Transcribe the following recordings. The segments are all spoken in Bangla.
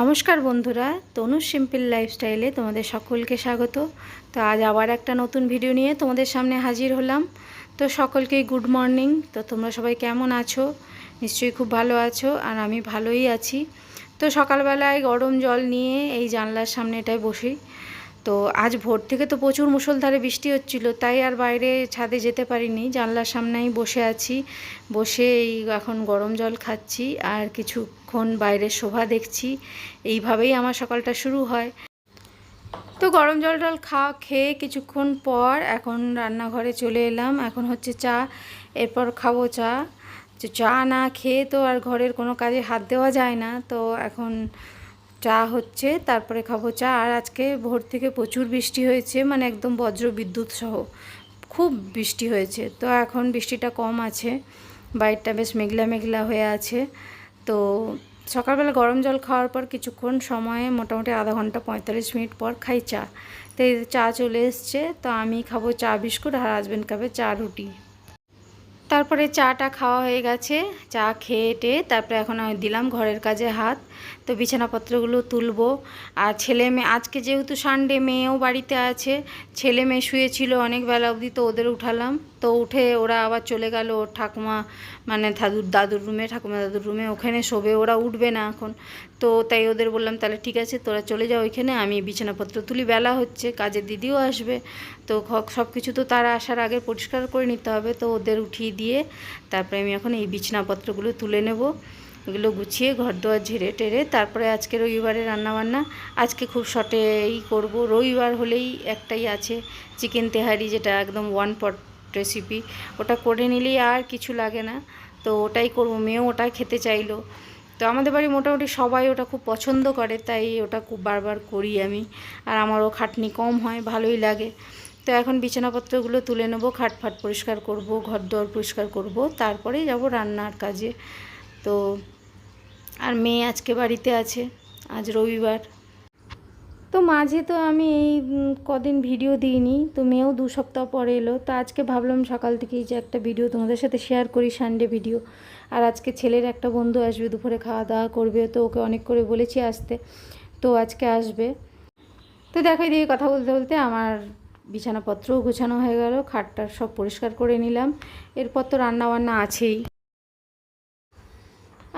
নমস্কার বন্ধুরা, তনু সিম্পল লাইফস্টাইলে তোমাদের সকলকে স্বাগত। তো আজ আবার একটা নতুন ভিডিও নিয়ে তোমাদের সামনে হাজির হলাম। তো সকলকেই গুড মর্নিং। তো তোমরা সবাই কেমন আছো? নিশ্চয়ই খুব ভালো আছো আর আমি ভালোই আছি। তো সকালবেলায় গরম জল নিয়ে এই জানলার সামনেটায় বসি। তো আজ ভোর থেকে তো প্রচুর মুষলধারে বৃষ্টি হচ্ছিল, তাই আর বাইরে ছাদে যেতে পারিনি। জানলার সামনেই বসে আছি, বসে এই এখন গরম জল খাচ্ছি আর কিছুক্ষণ বাইরের শোভা দেখছি। এইভাবেই আমার সকালটা শুরু হয়। তো গরম জল টল খাওয়া, খেয়ে কিছুক্ষণ পর এখন রান্নাঘরে চলে এলাম। এখন হচ্ছে চা, এরপর খাব চা। চা না খেয়ে তো আর ঘরের কোনো কাজে হাত দেওয়া যায় না। তো এখন চা হচ্ছে, তারপরে খাব চা। আর আজকে ভোর থেকে প্রচুর বৃষ্টি হয়েছে মানে একদম বজ্র বিদ্যুৎ সহ। খুব বৃষ্টি হয়েছে। তো এখন বৃষ্টিটা কম আছে বাইরটা বেশ মেঘলা মেঘলা হয়ে আছে। তো সকালবেলা গরম জল খাওয়ার পর কিছুক্ষণ সময়ে মোটামুটি আধা ঘণ্টা পঁয়তাল্লিশ মিনিট পর খাই চা। তো এই চা চলে এসছে, তো আমি খাব চা বিস্কুট আর হাজব্যান্ড খাবে চা রুটি। তারপরে চাটা খাওয়া হয়ে গেছে, চা খেয়ে টেয়ে তারপরে এখন আমি দিলাম ঘরের কাজে হাত। তো বিছানাপত্রগুলো তুলবো। আর ছেলে মেয়ে, আজকে যেহেতু সানডে মেয়েও বাড়িতে আছে, ছেলে মেয়ে শুয়েছিল অনেক বেলা অবধি তো ওদের উঠালাম। তো উঠে ওরা আবার চলে গেল, ওর ঠাকুমা মানে দাদুর দাদুর রুমে, ঠাকুমা দাদুর রুমে, ওখানে শোবে, ওরা উঠবে না এখন। তো তাই ওদের বললাম, তাহলে ঠিক আছে, তোরা চলে যাও ওইখানে, আমি বিছানাপত্র তুলি, বেলা হচ্ছে, কাজের দিদিও আসবে। তো সব কিছু তো তারা আসার আগে পরিষ্কার করে নিতে হবে, তো ওদের উঠিয়ে দিয়ে তারপরে আমি এখন এই বিছানাপত্রগুলো তুলে নেব। এগুলো গুছিয়ে ঘর দোয়ার ঝেড়ে টেরে তারপরে আজকে রবিবারে রান্নাবান্না। আজকে খুব শর্টেই করব। রবিবার হলেই একটাই আছে চিকেন তেহারি, যেটা একদম ওয়ান পট রেসিপি ওটা করে নিলেই আর কিছু লাগে না। তো ওটাই করব। মেয়েও ওটা খেতে চাইলো। তো আমাদের বাড়ি মোটামুটি সবাই ওটা খুব পছন্দ করে, তাই ওটা খুব বারবার করি আমি। আর আমারও খাটনি কম হয়, ভালোই লাগে। তো এখন বিছানাপত্রগুলো তুলে নেব, খাট ফাট পরিষ্কার করব, ঘর দর পরিষ্কার করব তারপরে যাব রান্নার কাজে। তো আর মেয়ে আজকে বাড়িতে আছে, আজ রবিবার। তো মাঝে তো আমি এই কদিন ভিডিও দিইনি, তো মেয়েও দু সপ্তাহ পরে এলো। তো আজকে ভাবলাম সকাল থেকেই যে একটা ভিডিও তোমাদের সাথে শেয়ার করি সানডে ভিডিও আর আজকে ছেলের একটা বন্ধু আসবে, দুপুরে খাওয়া দাওয়া করবে, তো ওকে অনেক করে বলেছি আসতে। তো আজকে আসবে। তো দেখো এদিকে কথা বলতে বলতে আমার বিছানাপত্রও গোছানো হয়ে গেল, খাটটার সব পরিষ্কার করে নিলাম। এরপর তো রান্না বান্না আছেই।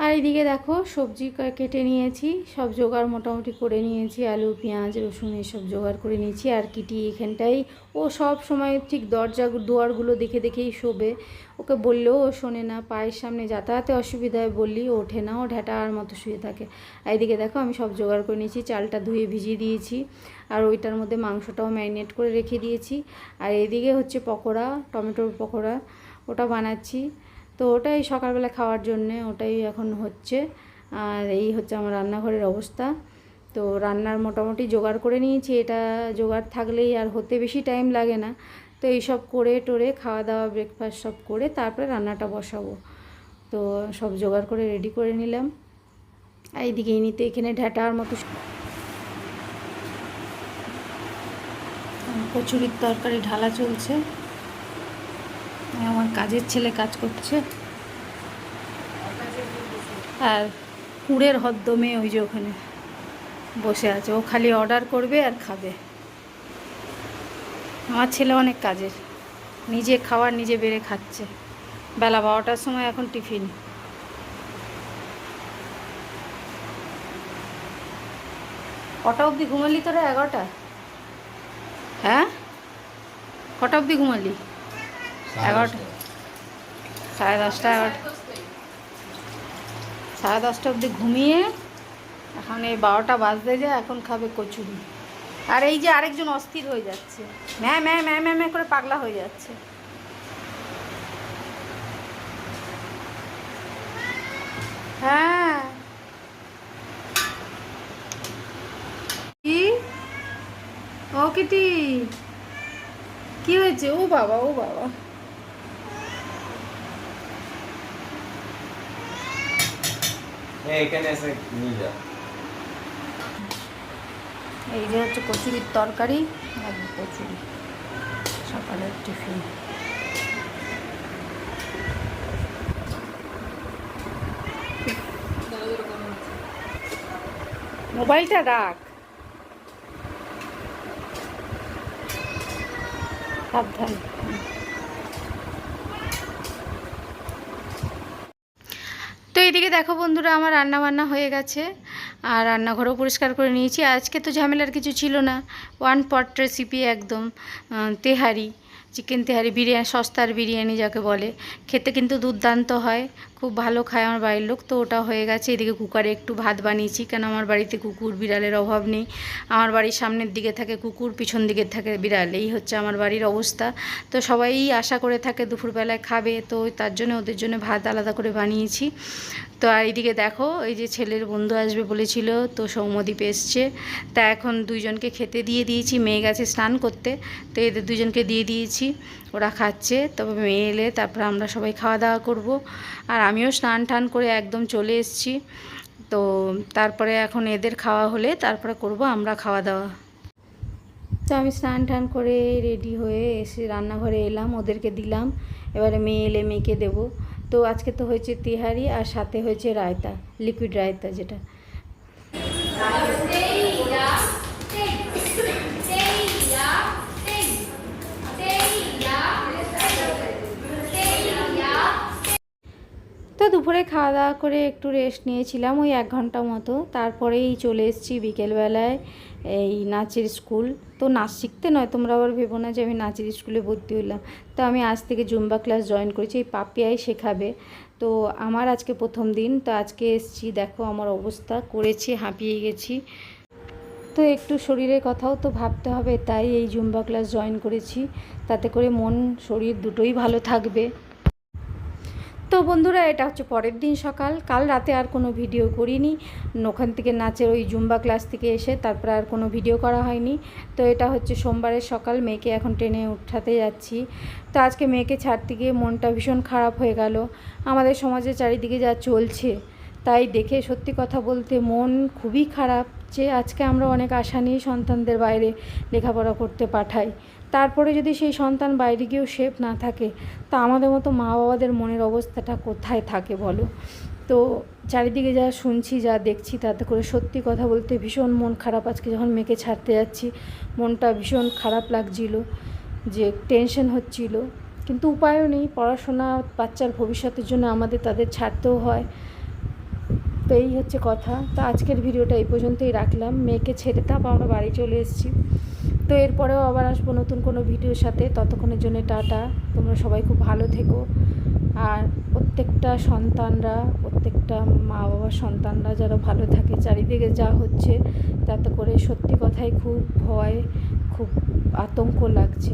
আর এদিকে দেখো সবজি কেটে নিয়েছি, সব জোগাড় মোটামুটি করে নিয়েছি, আলু, পেঁয়াজ, রসুন এসব জোগাড় করে নিয়েছি, আর কিটি এখানটাই। ও সব সময় ঠিক দরজা দুয়ারগুলো দেখে দেখেই শোবে। ওকে বললেও ও শোনে না, পায়ের সামনে যাতায়াতে অসুবিধায় বললি ওঠে না, ও ঢ্যাটার মতো শুয়ে থাকে। আর এইদিকে দেখো আমি সব জোগাড় করে নিয়েছি, চালটা ধুয়ে ভিজিয়ে দিয়েছি, আর ওইটার মধ্যে মাংসটাও ম্যারিনেট করে রেখে দিয়েছি। আর এদিকে হচ্ছে পকোড়া, টমেটোর পকোড়া, ওটা বানাচ্ছি। তো ওটাই সকালবেলা খাওয়ার জন্যে ওটাই এখন হচ্ছে। আর এই হচ্ছে আমার রান্নাঘরের অবস্থা। তো রান্নার মোটামুটি জোগাড় করে নিয়েছি, এটা জোগাড় থাকলেই আর হতে বেশি টাইম লাগে না। তো এইসব করে টোরে খাওয়া দাওয়া ব্রেকফাস্ট সব করে তারপরে রান্নাটা বসাবো। তো সব জোগাড় করে রেডি করে নিলাম। আর এইদিকে নিতে এখানে ঢ্যাটার মতো কচুরির তরকারি ঢালা চলছে। আমার কাজের ছেলে কাজ করছে। আর কুড়ের হদ্দমে ওই যে ওখানে বসে আছে। ও খালি অর্ডার করবে আর খাবে। আমার ছেলে অনেক কাজের। নিজে খাওয়ার, নিজে বেড়ে খাচ্ছে। বেলা বারোটার সময় এখন টিফিন। কটা অবধি ঘুমালি তোরা? এগারোটা? হ্যাঁ? কটা অবধি ঘুমালি? এগারোটা। সাড়ে দশটা এগারোটা। সাড়ে দশটা অবধি ঘুমিয়ে এখন এই বারোটা বাজতে যায়, এখন খাবে কচুরি। আর এই যে আরেকজন অস্থির হয়ে যাচ্ছে। ম্যা ম্যা ম্যা ম্যা ম্যা করে পাগলা হয়ে যাচ্ছে। হ্যাঁ। কি? ও কিটি? কি হয়েছে? ও বাবা ও বাবা। এখানে এসে নিয়ে যা। এই যে হচ্ছে কচুরির তরকারি আর কচুরি, সকালের টিফিন। মোবাইলটা রাখ। সাবধান। এদিকে দেখো বন্ধুরা, আমার রান্না বান্না হয়ে গেছে। আর রান্নাঘরও পরিষ্কার করে নিয়েছি। আজকে তো ঝামেলার কিছু ছিল না। ওয়ান পট রেসিপি একদম তেহারি। চিকেন তেহারি বিরিয়ানি সস্তার বিরিয়ানি যাকে বলে। খেতে কিন্তু দুর্দান্ত হয়, খুব ভালো খায় আমার বাড়ির লোক, তো ওটা হয়ে গেছে। এদিকে কুকারে একটু ভাত বানিয়েছি, কেন আমার বাড়িতে কুকুর বিড়ালের অভাব নেই। আমার বাড়ির সামনের দিকে থাকে কুকুর, পিছন দিকে থাকে বিড়াল, এই হচ্ছে আমার বাড়ির অবস্থা। তো সবাই আশা করে থাকে দুপুরবেলায় খাবে, তো তার জন্য ওদের জন্য ভাত আলাদা করে বানিয়েছি। তো আর এইদিকে দেখো, এই যে ছেলের বন্ধু আসবে বলেছিল, তো সৌমদ্বীপ এসছে। তা এখন দুইজনকে খেতে দিয়ে দিয়েছি, মেয়ে গেছে স্নান করতে। তো এদের দুজনকে দিয়ে দিয়েছি, ওরা খাচ্ছে। তবে মেয়ে এলে তারপর আমরা সবাই খাওয়া দাওয়া করব। আর আমিও স্নান টান করে একদম চলে এসেছি। তো তারপরে এখন এদের খাওয়া হলে তারপরে করব আমরা খাওয়া দাওয়া। তো আমি স্নান টান করে রেডি হয়ে এসে রান্নাঘরে এলাম, ওদেরকে দিলাম। এবারে মেয়ে এলে মেয়েকে দেবো। তো আজকে তো হয়েছে তিহারি আর সাথে হয়েছে রায়তা লিকুইড রায়তা যেটা। তো দুপুরে খাওয়া দাওয়া করে একটু রেস্ট নিয়েছিলাম, ওই এক ঘণ্টা মতো। তারপরেই চলে এসেছি বিকেলবেলায় এই নাচের স্কুল তো নাচ শিখতে নয়, তোমরা আবার ভেবো না যে আমি নাচের স্কুলে ভর্তি হলাম। তো আমি আজ থেকে জুম্বা ক্লাস জয়েন করেছি, এই পাপিয়াই শেখাবে। তো আমার আজকে প্রথম দিন, তো আজকে এসেছি, দেখো আমার অবস্থা, করেছি, হাঁপিয়ে গেছি। তো একটু শরীরের কথাও তো ভাবতে হবে, তাই এই জুম্বা ক্লাস জয়েন করেছি। তাতে করে মন, শরীর দুটোই ভালো থাকবে। তো বন্ধুরা, এটা হচ্ছে পরের দিন সকাল। কাল রাতে আর কোনো ভিডিও করিনি। ওখান থেকে নাচের ওই জুম্বা ক্লাস থেকে এসে তারপরে আর কোনো ভিডিও করা হয়নি। তো এটা হচ্ছে সোমবারের সকাল, মেয়েকে এখন ট্রেনে উঠাতে যাচ্ছি। তো আজকে মেয়েকে ছাড়তে গিয়ে মনটা ভীষণ খারাপ হয়ে গেল। আমাদের সমাজে চারিদিকে যা চলছে তাই দেখে সত্যি কথা বলতে মন খুবই খারাপ যে আজকে আমরা অনেক আশা নিয়ে সন্তানদের বাইরে লেখাপড়া করতে পাঠাই। তারপরে যদি সেই সন্তান বাইরে গিয়েও সেফ না থাকে, তা আমাদের মতো মা বাবাদের মনের অবস্থাটা কোথায় থাকে বলো? তো চারিদিকে যা শুনছি, যা দেখছি, তাতে করে সত্যি কথা বলতে ভীষণ মন খারাপ আজকে যখন মেয়েকে ছাড়তে যাচ্ছি। মনটা ভীষণ খারাপ লাগছিল, যে টেনশন হচ্ছিল। কিন্তু উপায়ও নেই, পড়াশোনা বাচ্চার ভবিষ্যতের জন্য আমাদের তাদের ছাড়তেও হয়। তো এই হচ্ছে কথা। তো আজকের ভিডিওটা এই পর্যন্তই রাখলাম। মেয়েকে ছেড়ে তারপর আমরা বাড়ি চলে এসেছি। তো এরপরেও আবার আসব নতুন কোনো ভিডিওর সাথে। ততক্ষণের জন্য টাটা। তোমরা সবাই খুব ভালো থেকো। আর প্রত্যেকটা সন্তানরা, প্রত্যেকটা মা বাবার সন্তানরা যারা ভালো থাকে, চারিদিকে যা হচ্ছে, তাতে করে সত্যি কথাই খুব ভয়, খুব আতঙ্ক লাগছে।